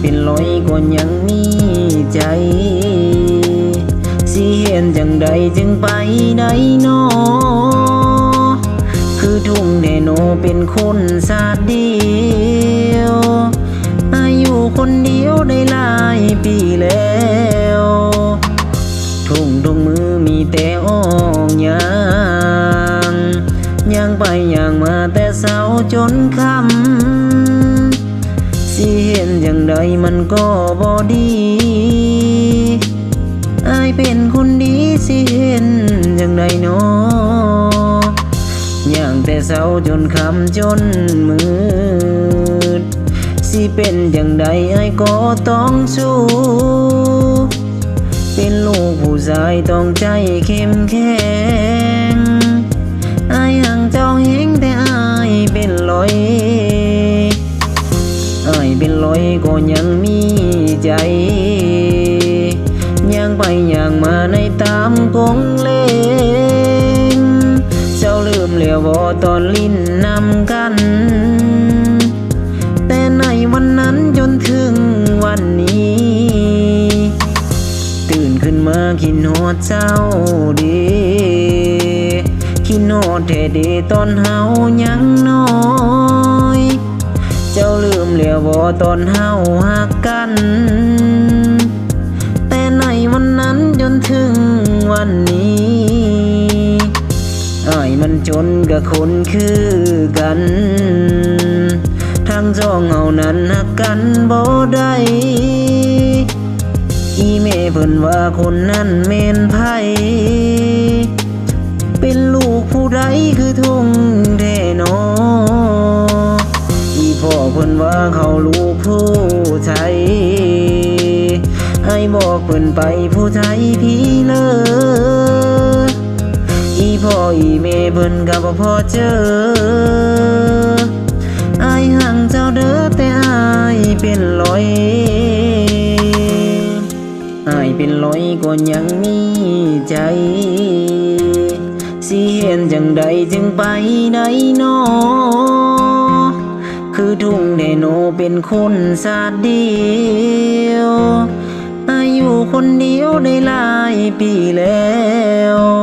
เป็นร้อยก็ยังมีใจ สิเห็นจังใดจึงไปไหนนอคือทุ่งแนโนเป็นคนสาดเดียว อายุคนเดียวได้หลายปีแล้วทุ่งตรงมือมีแต่อ่อกยางยางไปยางมาแต่เช้าจนค่ำ สิเห็นอย่างใดมันก็บ่ดีอายเป็นคนดีสิเห็นอย่างใดเนาะย่างแต่เช้าจนค่ำจนมืด สิเป็นอย่างใดไอ้ายก็ต้องสู้เป็นลูกผู้ชายต้องใจเข้มแข็ง เป็นลอยก็ยังมีใจยังไปยังมาในตามกงเลงเจ้าลืมแล้วบ่ตอนลิ้นนำกัน แต่ในวันนั้นจนถึงวันนี้ ตื่นขึ้นมาคิดฮอดเจ้าดีคิดฮอดแท้เดีตอนเฮายังนอยเจ้าลืมแล้ว บ่ตอนเฮาหักกัน แต่ในวันนั้นจนถึงวันนี้อายมันจนกับคนคือกันทั้งสองเฮานั้นหักกันบ่ได้อีเมเพิ่นว่าคนนั้นเมนไผ บอกเพิ่นไปผู้ไทยพี่เลออีพ่ออีเมเพิ่นก็บ่พอเจอไอ้ายหังเจ้าเด้อแต่ไอ้ายเป็นลอยอายเป็นลอยก็ยังมีใจสิเห็นจังใดจึงไปไหนนอคือทุ่งแดโนเป็นคนสาดเดียว อายุคนเดียวได้หลายปีแล้ว